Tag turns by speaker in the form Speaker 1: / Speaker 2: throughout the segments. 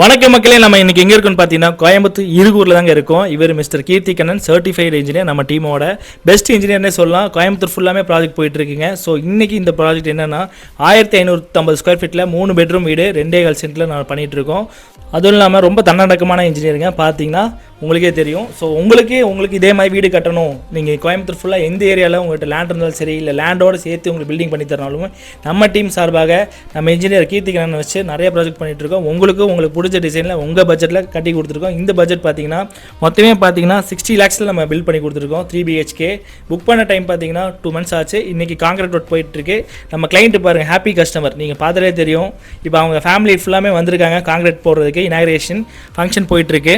Speaker 1: வணக்கம் மக்களே நம்ம இன்னைக்கு எங்கே இருக்கோம்னு பார்த்தீங்கன்னா கோயம்புத்தூர் இருகூரில் தாங்க இருக்கோம். இவர் mister Keerthi Kannan certified engineer நம்ம டீமோட பெஸ்ட் இன்ஜினியர்னே சொல்லலாம். கோயம்புத்தூர் ஃபுல்லாமே ப்ராஜெக்ட் போயிட்டு இருக்குங்க. ஸோ இன்னைக்கு இந்த ப்ராஜெக்ட் என்னன்னா ஆயிரத்தி ஐநூற்றம்பது ஸ்கொயர் ஃபீட்டில் மூணு பெட்ரூம் வீடு ரெண்டே கால் சென்ட்டில் நான் பண்ணிகிட்டு இருக்கோம். அதுவும் இல்லாமல் ரொம்ப தன்னடக்கமான இன்ஜினியருங்க பார்த்தீங்கன்னா உங்களுக்கே தெரியும். ஸோ உங்களுக்கே உங்களுக்கு இதே மாதிரி வீடு கட்டணும். நீங்கள் கோயம்புத்தூர் ஃபுல்லாக எந்த ஏரியாவில் உங்கள்கிட்ட லேண்ட் இருந்தாலும் சரி இல்லை லேண்டோட சேர்த்து உங்களுக்கு பில்டிங் பண்ணி தரனாலும் நம்ம டீம் சார்பாக நம்ம இன்ஜினியர் கீர்த்திகரன் வச்சு நிறைய ப்ராஜெக்ட் பண்ணிகிட்டு இருக்கோம். உங்களுக்கு உங்களுக்கு பிடிச்ச டிசைனில் உங்கள் பட்ஜெட்டில் கட்டி கொடுத்துருக்கோம். இந்த பட்ஜெட் பார்த்தீங்கன்னா மொத்தமே பார்த்தீங்கன்னா சிக்ஸ்டி லேக்ஸில் நம்ம பில்ட் பண்ணி கொடுத்துருக்கோம். த்ரீ பிஹெச்கே புக் பண்ண டைம் பார்த்தீங்கன்னா டூ மந்த்ஸ் ஆச்சு. இன்றைக்கி காங்கிரட் ஒர்க் போயிட்டுருக்கு. நம்ம கிளைண்ட்டு பாருங்கள் ஹாப்பி கஸ்டமர் நீங்கள் பார்த்தாலே தெரியும். இப்போ அவங்க ஃபேமிலி ஃபுல்லாமே வந்திருக்காங்க காங்கிரட் போடுறதுக்கு இனாகிரேஷன் ஃபங்க்ஷன் போயிட்டுருக்கு.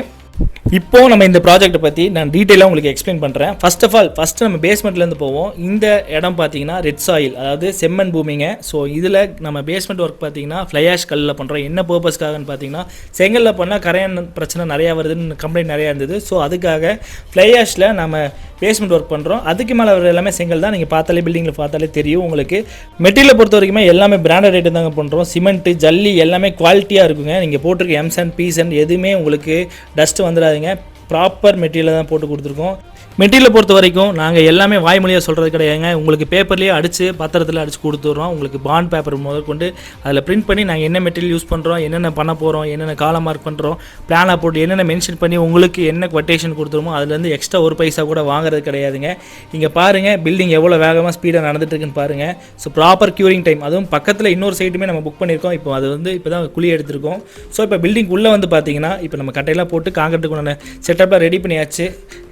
Speaker 1: இப்போ நம்ம இந்த ப்ராஜெக்ட்டை பற்றி நான் டீட்டெயிலாக உங்களுக்கு எக்ஸ்பிளைன் பண்ணுறேன் ஃபர்ஸ்ட் ஆஃப் ஆல் ஃபஸ்ட்டு நம்ம பேஸ்மெண்ட்லேருந்து போவோம். இந்த இடம் பார்த்தீங்கன்னா ரெட் சாயில் அதாவது செம்மண் பூமிங்க. ஸோ இதில் நம்ம பேஸ்மெண்ட் ஒர்க் பார்த்தீங்கன்னா ஃப்ளையாஷ் கல்லில் பண்ணுறோம் என்ன பர்பஸ்க்காகன்னு பார்த்தீங்கன்னா செங்கல்ல பண்ணால் கரையான் பிரச்சனை நிறையா வருதுன்னு கம்ப்ளைண்ட் நிறையா இருந்தது. ஸோ அதுக்காக ஃப்ளையாஷில் நம்ம பேஸ்மெண்ட் ஒர்க் பண்ணுறோம் அதுக்கு மேலே அவர் எல்லாமே செங்கல் தான். நீங்கள் பார்த்தாலே பில்டிங்கில் பார்த்தாலே தெரியும் உங்களுக்கு. மெட்டீரியல் பொறுத்த வரைக்குமே எல்லாமே பிராண்டட் ரேட்டு தாங்க பண்ணுறோம் சிமெண்ட்டு ஜல்லி எல்லாமே குவாலிட்டியாக இருக்குங்க. நீங்கள் போட்டிருக்க எம்சன் பீசன் எதுவுமே உங்களுக்கு டஸ்ட்டு வந்துடாதுங்க. ப்ராப்பர் மெட்டீரியல் தான் போட்டு கொடுத்துருக்கோம். மெட்டீரியலை பொறுத்த வரைக்கும் நாங்கள் எல்லாமே வாய்மொழியாக சொல்கிறது கிடையாதுங்க உங்களுக்கு பேப்பர்லேயே அடித்து பத்திரத்தில் அடித்து கொடுத்துட்றோம். உங்களுக்கு பாண்ட் பேப்பர் முதற்கொண்டு அதில் பிரிண்ட் பண்ணி நாங்கள் என்ன மெட்டீரியல் யூஸ் பண்ணுறோம் என்னென்ன பண்ண போகிறோம் என்னென்ன காலம் மார்க் பண்ணுறோம் பிளானாக போட்டு என்னென்ன மென்ஷன் பண்ணி உங்களுக்கு என்ன கொட்டேஷன் கொடுத்துருமோ அதுலேருந்து எக்ஸ்ட்ரா ஒரு பைசா கூட வாங்குறது கிடையாதுங்க. இங்கே பாருங்கள் பில்டிங் எவ்வளோ வேகமாக ஸ்பீடாக நடந்துட்டுருக்குன்னு பாருங்கள் ஸோ ப்ராப்பர் க்யூரிங் டைம் அதுவும் பக்கத்தில் இன்னொரு சைட்டுமே நம்ம புக் பண்ணியிருக்கோம். இப்போ அது வந்து இப்போ தான் குழி எடுத்திருக்கோம். ஸோ இப்போ பில்டிங் உள்ளே வந்து பார்த்தீங்கன்னா இப்போ நம்ம கட்டையெல்லாம் போட்டு காங்கிரீட்டுக்குண்டான செட்டப்லாம் ரெடி பண்ணியாச்சு.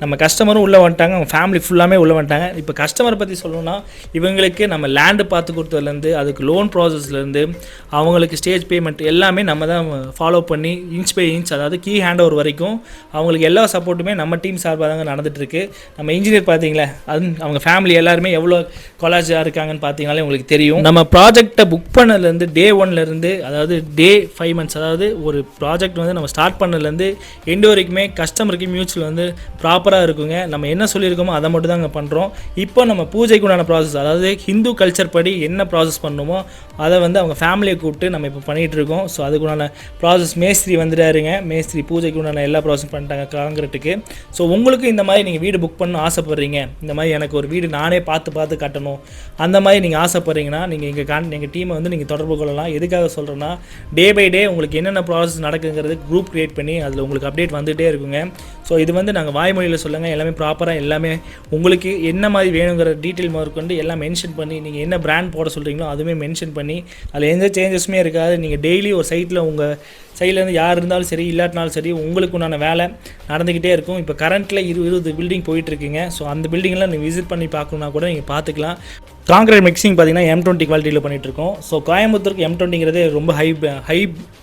Speaker 1: நம்ம கஸ்டமரும் உள்ளே வந்துட்டாங்க அவங்க ஃபேமிலி ஃபுல்லாமே உள்ளே வந்துட்டாங்க. இப்போ கஸ்டமரை பற்றி சொல்லணும்னா இவங்களுக்கு நம்ம லேண்டு பார்த்து கொடுத்ததுலேருந்து அதுக்கு லோன் ப்ராசஸ்லேருந்து அவங்களுக்கு ஸ்டேஜ் பேமெண்ட் எல்லாமே நம்ம தான் ஃபாலோ பண்ணி இன்ச் பை இன்ச் அதாவது கீ ஹேண்ட் ஓவர் வரைக்கும் அவங்களுக்கு எல்லா சப்போர்ட்டுமே நம்ம டீம் சார்பாக தாங்க நடந்துகிட்ருக்கு நம்ம இன்ஜினியர் பார்த்தீங்களா? அது அவங்க ஃபேமிலி எல்லாருமே எவ்வளோ கொலாஜாக இருக்காங்கன்னு பார்த்தீங்கனாலே உங்களுக்கு தெரியும். நம்ம ப்ராஜெக்டை புக் பண்ணதுலேருந்து டே ஒன்லேருந்து அதாவது டே ஃபைவ் மந்த்ஸ் அதாவது ஒரு ப்ராஜெக்ட் வந்து நம்ம ஸ்டார்ட் பண்ணதுலேருந்து எண்டு வரைக்குமே கஸ்டமருக்கு மியூச்சுவல் வந்து ப்ராப்பராக இருக்குங்க. நம்ம என்ன சொல்லியிருக்கோமோ அதை மட்டும் தாங்க பண்ணுறோம் இப்போ நம்ம பூஜைக்கு உண்டான ப்ராசஸ் அதாவது ஹிந்து கல்ச்சர் படி என்ன ப்ராசஸ் பண்ணணுமோ அதை வந்து அவங்க ஃபேமிலியை கூப்பிட்டு நம்ம இப்போ பண்ணிகிட்டு இருக்கோம் ஸோ அதுக்குண்டான ப்ராசஸ் மேஸ்திரி வந்துட்டாருங்க. மேஸ்திரி பூஜைக்கு உண்டான எல்லா ப்ராசஸும் பண்ணிட்டாங்க காங்கிரட்டுக்கு ஸோ உங்களுக்கு இந்த மாதிரி நீங்கள் வீடு புக் பண்ண ஆசைப்பட்றீங்க. இந்த மாதிரி எனக்கு ஒரு வீடு நானே பார்த்து பார்த்து கட்டணும். அந்த மாதிரி நீங்கள் ஆசைப்பட்றீங்கன்னா நீங்கள் எங்கள் கான் எங்கள் டீமை வந்து நீங்கள் தொடர்பு கொள்ளலாம். எதுக்காக சொல்கிறேன்னா டே பை டே உங்களுக்கு என்னென்ன ப்ராசஸ் நடக்குங்கிறது குரூப் க்ரியேட் பண்ணி அதில் உங்களுக்கு அப்டேட் வந்துகிட்டே இருக்குங்க. ஸோ இது வந்து நாங்கள் வாய்மொழியில் சொல்லுங்கள் எல்லாமே ப்ராப்பராக எல்லாமே உங்களுக்கு என்ன மாதிரி வேணுங்கிற டீட்டெயில் முதற்கொண்டு எல்லாம் மென்ஷன் பண்ணி நீங்கள் என்ன பிராண்ட் போட சொல்கிறீங்களோ அதுவுமே மென்ஷன் பண்ணி அதில் எந்த சேஞ்சஸுமே இருக்காது. நீங்கள் டெய்லி ஒரு சைட்டில் உங்கள் சைட்லேருந்து யார் இருந்தாலும் சரி இல்லாட்டினாலும் சரி உங்களுக்கு உண்டான வேலை நடந்துக்கிட்டே இருக்கும். இப்போ கரண்ட்டில் இரு இருபது பில்டிங் போயிட்டுருக்குங்க ஸோ அந்த பில்டிங்லாம் நீங்கள் விசிட் பண்ணி பார்க்கணுன்னா கூட நீங்கள் பார்த்துக்கலாம். காங்கிரீட் மிக்சிங் பார்த்தீங்கன்னா எம் டுவெண்ட்டி குவாலிட்டியில் பண்ணிட்டு இருக்கோம் ஸோ கோயம்புத்தூருக்கு எம் டுவெண்ட்டிங்கிறது ரொம்ப ஹை ஹை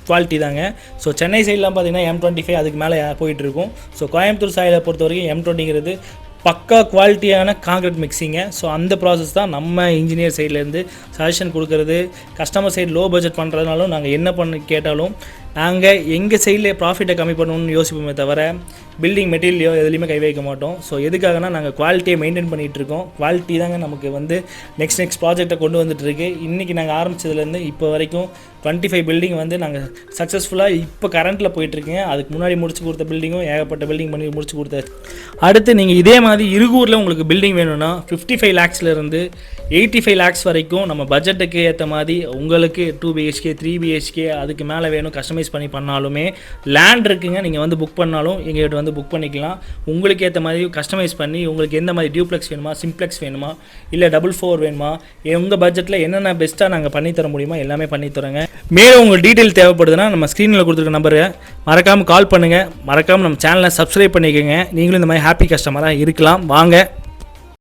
Speaker 1: குவாலிட்டி தாங்க. ஸோ சென்னை சைட்லாம் பார்த்தீங்கன்னா எம் டுவெண்ட்டி ஃபைவ் அதுக்கு மேலே போயிட்டு இருக்கும் ஸோ கோயம்புத்தூர் சாயிலை பொறுத்த வரைக்கும் எம் டுவெண்ட்டிங்கிறது பக்கா குவாலிட்டியான காங்கிரீட் மிக்சிங்க ஸோ அந்த ப்ராசஸ் தான் நம்ம இன்ஜினியர் சைட்லேருந்து சஜஷன் கொடுக்கறது. கஸ்டமர் சைடு லோ பட்ஜெட் பண்ணுறதுனாலும் நாங்கள் என்ன பண்ண கேட்டாலும் நாங்கள் எங்கள் சைடில் ப்ராஃபிட்டை கம்மி பண்ணணும்னு யோசிப்போமே தவிர பில்டிங் மெட்டீரியலையோ எதுலேயுமே கை வைக்க மாட்டோம். ஸோ எதுக்காகனா நாங்கள் குவாலிட்டியை மெயின்டைன் பண்ணிகிட்டு இருக்கோம். குவாலிட்டி தாங்க நமக்கு வந்து நெக்ஸ்ட் நெக்ஸ்ட் ப்ராஜெக்ட்டை கொண்டு வந்துட்டு இருக்கு. இன்றைக்கி நாங்கள் ஆரம்பிச்சதுலேருந்து இப்போ வரைக்கும் டுவெண்ட்டி ஃபைவ் பில்டிங் வந்து நாங்கள் சக்ஸஸ்ஃபுல்லாக இப்போ கரண்ட்டில் போயிட்டுருக்கீங்க அதுக்கு முன்னாடி முடிச்சு கொடுத்த பில்டிங்கும் ஏகப்பட்ட பில்டிங் பண்ணி முடிச்சு கொடுத்தாச்சு அடுத்து நீங்கள் இதே மாதிரி இருகூரில் உங்களுக்கு பில்டிங் வேணும்னா ஃபிஃப்டி ஃபைவ் லேக்ஸ்லேருந்து எயிட்டி ஃபைவ் லேக்ஸ் வரைக்கும் நம்ம பட்ஜெட்டுக்கு ஏற்ற மாதிரி உங்களுக்கு டூ பிஹெச்கே த்ரீ பிஹெச்கே அதுக்கு மேலே வேணும் கஸ்டமைஸ் பண்ணி பண்ணாலுமே லேண்ட் இருக்குங்க. நீங்கள் வந்து புக் பண்ணாலும் எங்கள்கிட்ட வந்து புக் பண்ணிக்கலாம். உங்களுக்கு ஏற்ற மாதிரி கஸ்டமைஸ் பண்ணி உங்களுக்கு எந்த மாதிரி டியூப்ளெக்ஸ் வேணுமா சிம்ப்ளெக்ஸ் வேணுமா இல்லை டபுள் ஃபோர் வேணுமா உங்கள் பட்ஜெட்டில் என்னென்ன பெஸ்ட்டாக நாங்கள் பண்ணித்தர முடியுமோ எல்லாமே பண்ணித்தரோங்க மேலும் உங்களுக்கு டீட்டெயில் தேவைப்படுதுன்னா நம்ம ஸ்க்ரீனில் கொடுத்துருக்க நம்பரை மறக்காமல் கால் பண்ணுங்கள் மறக்காமல் நம்ம சேனலை சப்ஸ்கிரைப் பண்ணிக்கோங்க. நீங்களும் இந்த மாதிரி ஹாப்பி கஸ்டமராக இருக்கலாம். வாங்க.